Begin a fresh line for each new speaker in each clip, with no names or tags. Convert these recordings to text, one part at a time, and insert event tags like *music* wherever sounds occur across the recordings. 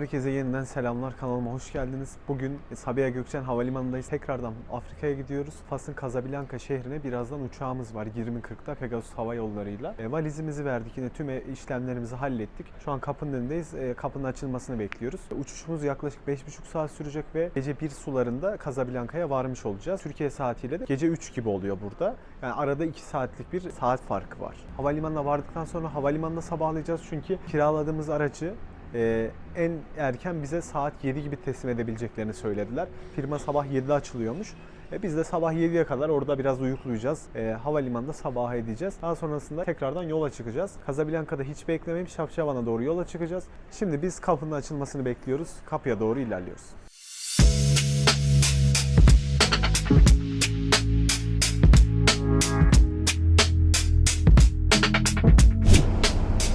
Herkese yeniden selamlar. Kanalıma hoş geldiniz. Bugün Sabiha Gökçen Havalimanı'ndayız. Tekrardan Afrika'ya gidiyoruz. Fas'ın Casablanca şehrine birazdan uçağımız var 20.40'da Pegasus Hava Yolları'yla. E, valizimizi verdik. Yine tüm e- işlemlerimizi hallettik. Şu an kapının önündeyiz. E, kapının açılmasını bekliyoruz. Uçuşumuz yaklaşık 5,5 saat sürecek ve gece 1 sularında Casablanca'ya varmış olacağız. Türkiye saatiyle de gece 3 gibi oluyor burada. Yani arada 2 saatlik bir saat farkı var. Havalimanına vardıktan sonra havalimanında sabahlayacağız çünkü kiraladığımız aracı ee, en erken bize saat 7 gibi teslim edebileceklerini söylediler. Firma sabah 7'de açılıyormuş. E, biz de sabah 7'ye kadar orada biraz uyuklayacağız. E, havalimanında sabaha edeceğiz. Daha sonrasında tekrardan yola çıkacağız. Casablanca'da hiç beklemeyip Şapşavan'a doğru yola çıkacağız. Şimdi biz kapının açılmasını bekliyoruz. Kapıya doğru ilerliyoruz.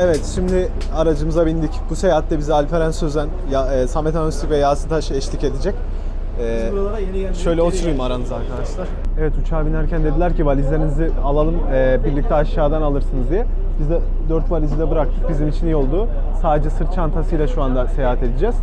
Evet şimdi aracımıza bindik. Bu seyahatte bize Alperen Sözen, ya, e, Samet Anustik ve Yasin Taş eşlik edecek. E,
geldik.
şöyle oturayım aranıza arkadaşlar. Evet uçağa binerken dediler ki valizlerinizi alalım e, birlikte aşağıdan alırsınız diye. Biz de 4 valizi de bıraktık. Bizim için iyi oldu. Sadece sırt çantasıyla şu anda seyahat edeceğiz.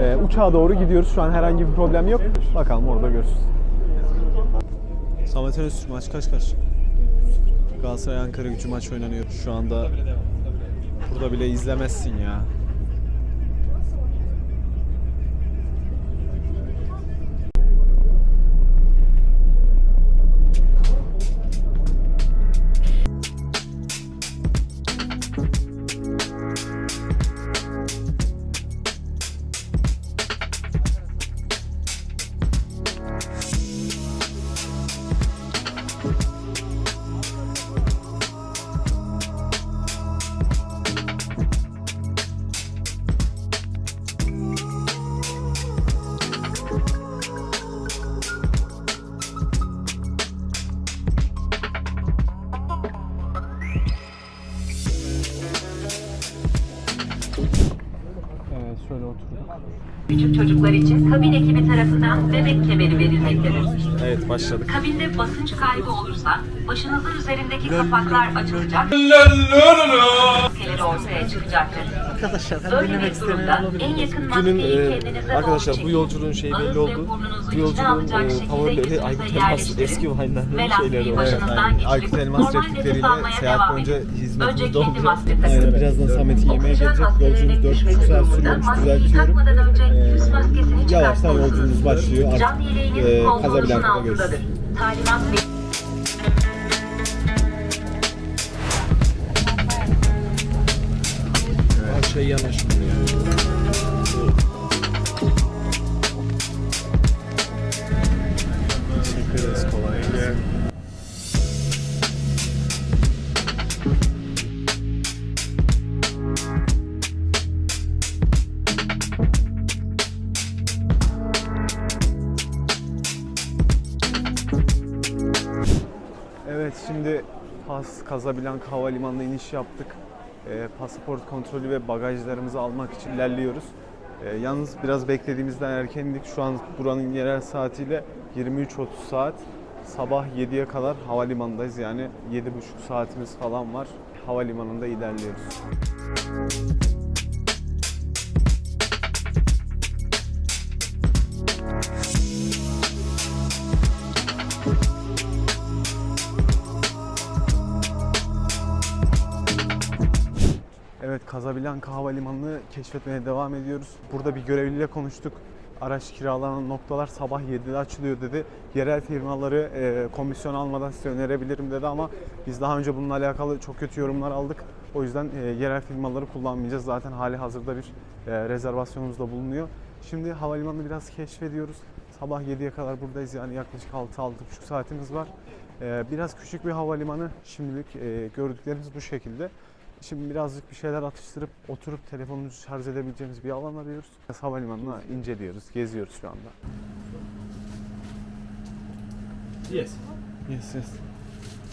E, uçağa doğru gidiyoruz. Şu an herhangi bir problem yok. Bakalım orada görüşürüz. Samet Anustik maç kaç kaç? Galatasaray Ankara gücü maç oynanıyor. Şu anda burada bile izlemezsin ya. Şöyle oturduk.
Küçük çocuklar için kabin ekibi tarafından bebek kemeri verilmektedir.
Evet başladık.
Kabinde basınç kaybı olursa başınızın üzerindeki kapaklar açılacak. Maskeleri ortaya çıkacaktır.
Arkadaşlar ben
Böyle
dinlemek
bir
istemeyen
durumda
olabilir.
en yakın
Günün
maskeyi
e, arkadaşlar bu yolculuğun şeyi belli oldu. Bu yolculuğun
alacak
e,
şekilde
favorileri Aykut Elmas eski Vine'ların şeyleri var.
başınızdan geçirip
Aykut Elmas replikleriyle seyahat boyunca hizmetimizde
takın.
Aynen birazdan Samet'i yemeğe gelecek. Yolculuğumuz 4,5
düşmesi
saat sürüyormuş düzeltiyorum.
takmadan önce
Ee,
yüz maskesini
Yavaştan yolculuğumuz başlıyor. Artık e,
altındadır.
görüşürüz.
Talimat
Her şey yanaşmıyor. Teşekkür Evet şimdi Fas Casablanca Havalimanı'na iniş yaptık. Ee, pasaport kontrolü ve bagajlarımızı almak için ilerliyoruz. Ee, yalnız biraz beklediğimizden erken indik. Şu an buranın yerel saatiyle 23.30 saat. Sabah 7'ye kadar havalimanındayız. Yani 7,5 saatimiz falan var. Havalimanında ilerliyoruz. Evet, Casablanca Havalimanı'nı keşfetmeye devam ediyoruz. Burada bir görevliyle konuştuk. Araç kiralanan noktalar sabah 7'de açılıyor dedi. Yerel firmaları e, komisyon almadan size önerebilirim dedi ama biz daha önce bununla alakalı çok kötü yorumlar aldık. O yüzden e, yerel firmaları kullanmayacağız. Zaten hali hazırda bir e, rezervasyonumuz da bulunuyor. Şimdi havalimanını biraz keşfediyoruz. Sabah 7'ye kadar buradayız yani yaklaşık 6-6,5 saatimiz var. E, biraz küçük bir havalimanı. Şimdilik e, gördüklerimiz bu şekilde. Şimdi birazcık bir şeyler atıştırıp oturup telefonumuzu şarj edebileceğimiz bir alan arıyoruz. Havalimanına inceliyoruz, geziyoruz şu anda.
Yes.
Yes yes.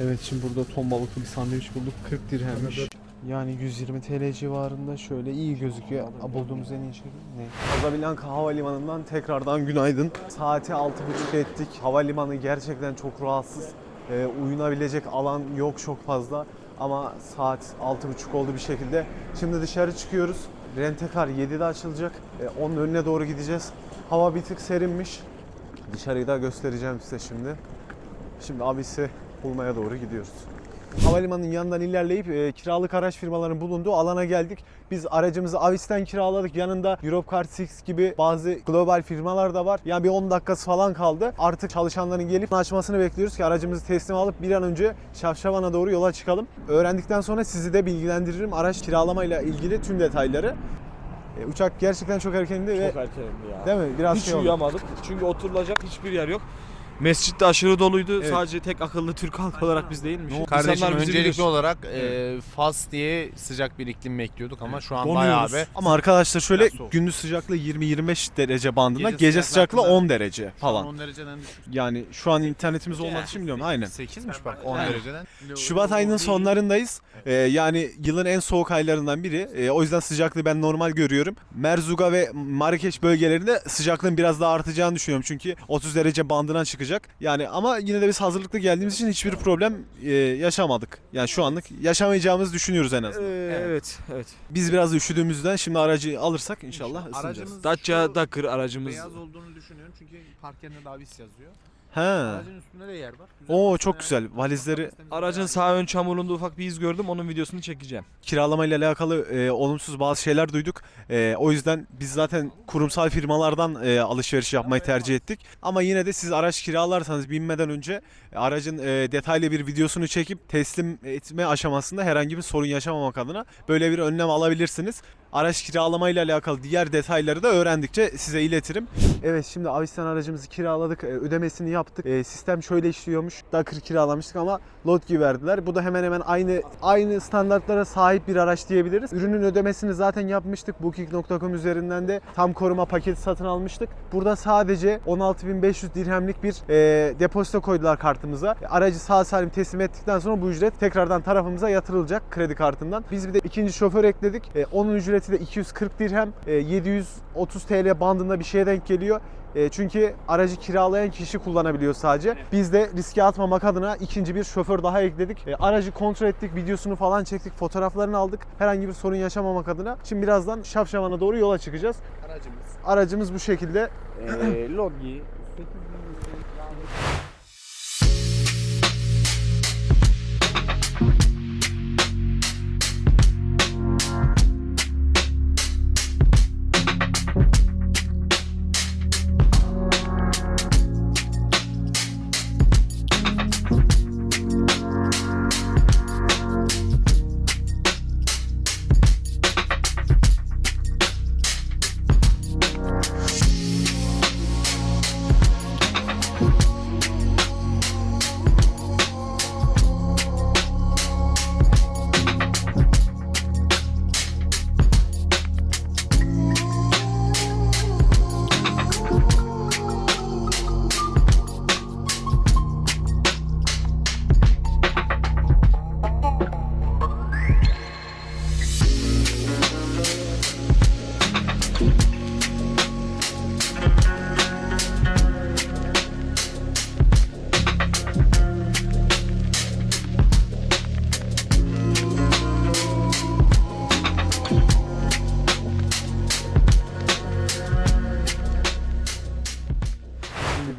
Evet şimdi burada ton balıklı bir sandviç bulduk. 40 dirhemmiş. Yani 120 TL civarında şöyle iyi gözüküyor. Aa, Bulduğumuz en iyi şey ne? Casablanca Havalimanı'ndan tekrardan günaydın. Saati 6.30 ettik. Havalimanı gerçekten çok rahatsız. Ee, uyunabilecek alan yok çok fazla. Ama saat 6.30 oldu bir şekilde. Şimdi dışarı çıkıyoruz. Rentekar 7'de açılacak. E, onun önüne doğru gideceğiz. Hava bir tık serinmiş. Dışarıyı da göstereceğim size şimdi. Şimdi abisi bulmaya doğru gidiyoruz. Havalimanının yanından ilerleyip e, kiralık araç firmalarının bulunduğu alana geldik. Biz aracımızı Avis'ten kiraladık. Yanında Europcar Six gibi bazı global firmalar da var. Yani bir 10 dakikası falan kaldı. Artık çalışanların gelip açmasını bekliyoruz ki aracımızı teslim alıp bir an önce Şavşavan'a doğru yola çıkalım. Öğrendikten sonra sizi de bilgilendiririm. Araç kiralamayla ilgili tüm detayları. E, uçak gerçekten çok erkendi ve
Çok erkendi ya.
değil mi? Biraz
Hiç
şey oldu.
uyuyamadık. Çünkü oturulacak hiçbir yer yok. Mescit de aşırı doluydu.
Evet.
Sadece tek akıllı Türk halkı olarak biz değilmişiz.
Kardeşim
İnsanlar bizi
öncelikli
bilir.
olarak e, Fas diye sıcak bir iklim bekliyorduk ama şu an
Donuyoruz.
bayağı bir
Ama arkadaşlar şöyle gündüz sıcaklığı 20-25 derece bandında, gece,
Gece
sıcaklığı
sıcaklığı
10 derece falan.
10 dereceden düşük.
Yani şu an internetimiz olmadığı için biliyorum. Aynen.
8'miş bak 10
Aynen.
dereceden.
Şubat ayının sonlarındayız. Ee, yani yılın en soğuk aylarından biri. Ee, o yüzden sıcaklığı ben normal görüyorum. Merzuga ve Marrakeş bölgelerinde sıcaklığın biraz daha artacağını düşünüyorum. Çünkü 30 derece bandına çıkacak. Yani ama yine de biz hazırlıklı geldiğimiz için hiçbir problem e, yaşamadık. Yani şu anlık yaşamayacağımızı düşünüyoruz en azından.
Ee, evet, evet.
Biz biraz da üşüdüğümüzden şimdi aracı alırsak inşallah ısınacağız.
Aracımız
Dacia
şu
Dakar aracımız.
beyaz olduğunu düşünüyorum çünkü park yerine Davis yazıyor.
He.
Aracın üstünde de yer var. Güzel
Oo, çok güzel. Valizleri-
Aracın sağ ön çamurluğunda ufak bir iz gördüm. Onun videosunu çekeceğim.
kiralama ile alakalı e, olumsuz bazı şeyler duyduk. E, o yüzden biz zaten kurumsal firmalardan e, alışveriş yapmayı tercih ettik. Ama yine de siz araç kiralarsanız binmeden önce e, aracın e, detaylı bir videosunu çekip teslim etme aşamasında herhangi bir sorun yaşamamak adına böyle bir önlem alabilirsiniz. Araç kiralama ile alakalı diğer detayları da öğrendikçe size iletirim. Evet şimdi Avistan aracımızı kiraladık. e, Ödemesini yaptık. E, Sistem şöyle işliyormuş. Dakar kiralamıştık ama Lotgi verdiler. Bu da hemen hemen aynı aynı standartlara sahip bir araç diyebiliriz. Ürünün ödemesini zaten yapmıştık. Booking.com üzerinden de tam koruma paketi satın almıştık. Burada sadece 16.500 dirhemlik bir e, depozito koydular kartımıza. Aracı sağ salim teslim ettikten sonra bu ücret tekrardan tarafımıza yatırılacak kredi kartından. Biz bir de ikinci şoför ekledik. E, onun ücreti de 240 dirhem. E, 730 TL bandında bir şeye denk geliyor. E, çünkü aracı kiralayan kişi kullanabiliyor sadece. Biz de riske atmamak adına ikinci bir şoför daha ekledik. E, aracı kontrol ettik, videosunu falan çektik, fotoğraflarını aldık. Herhangi bir sorun yaşamamak adına. Şimdi birazdan Şafşavan'a doğru yola çıkacağız.
Aracımız.
Aracımız bu şekilde. *clears throat*
Ee, Logi.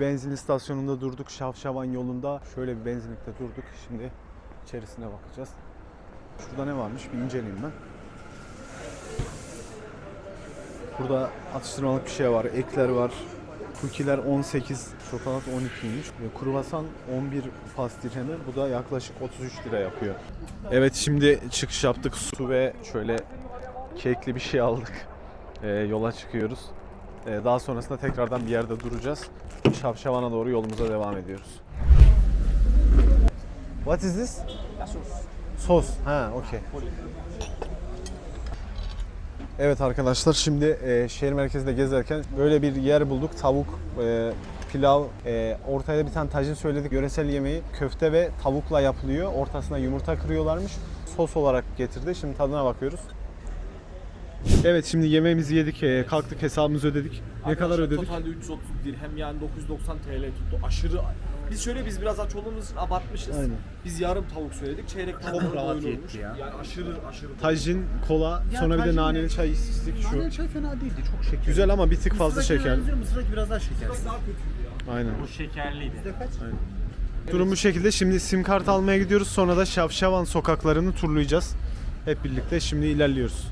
Benzin istasyonunda durduk. Şavşavan yolunda şöyle bir benzinlikte durduk. Şimdi içerisine bakacağız. Şurada ne varmış bir inceleyeyim ben. Burada atıştırmalık bir şey var. Ekler var. Kukiler 18, şokolat 12'ymiş. Ve Kruvasan 11 fas dirhemi. Bu da yaklaşık 33 lira yapıyor. Evet şimdi çıkış yaptık. Su ve şöyle kekli bir şey aldık. Ee, yola çıkıyoruz. Ee, daha sonrasında tekrardan bir yerde duracağız. Şavşavan'a doğru yolumuza devam ediyoruz. What is this? Sos. Ha, okey. Evet arkadaşlar şimdi e, şehir merkezinde gezerken böyle bir yer bulduk. Tavuk, e, pilav, e, ortaya da bir tane tajin söyledik. Yöresel yemeği köfte ve tavukla yapılıyor. Ortasına yumurta kırıyorlarmış. Sos olarak getirdi. Şimdi tadına bakıyoruz. Evet şimdi yemeğimizi yedik, e, kalktık hesabımızı ödedik. Ne kadar ödedik?
Totalde 330 dirhem yani 990 TL tuttu. Aşırı
Biz şöyle biz biraz aç olduğumuz için abartmışız.
Aynen.
Biz yarım tavuk söyledik. Çeyrek tavuk
Çok rahat
doyulu
yetti
olmuş.
ya.
Yani aşırı aşırı.
Tajin, kola,
Ya
sonra bir de
tajin
naneli
ne?
çay içtik şu.
Naneli çay fena değildi. Çok şekerli.
Güzel ama bir tık fazla
Mısır'dakine
şeker.
benziyor, Mısır'daki biraz daha şekersiz.
Daha kötüydü ya.
Aynen.
Bu şekerliydi.
Bizde kaç?
Durum bu şekilde. Şimdi sim kart almaya gidiyoruz. Sonra da Şavşavan sokaklarını turlayacağız. Hep birlikte şimdi ilerliyoruz.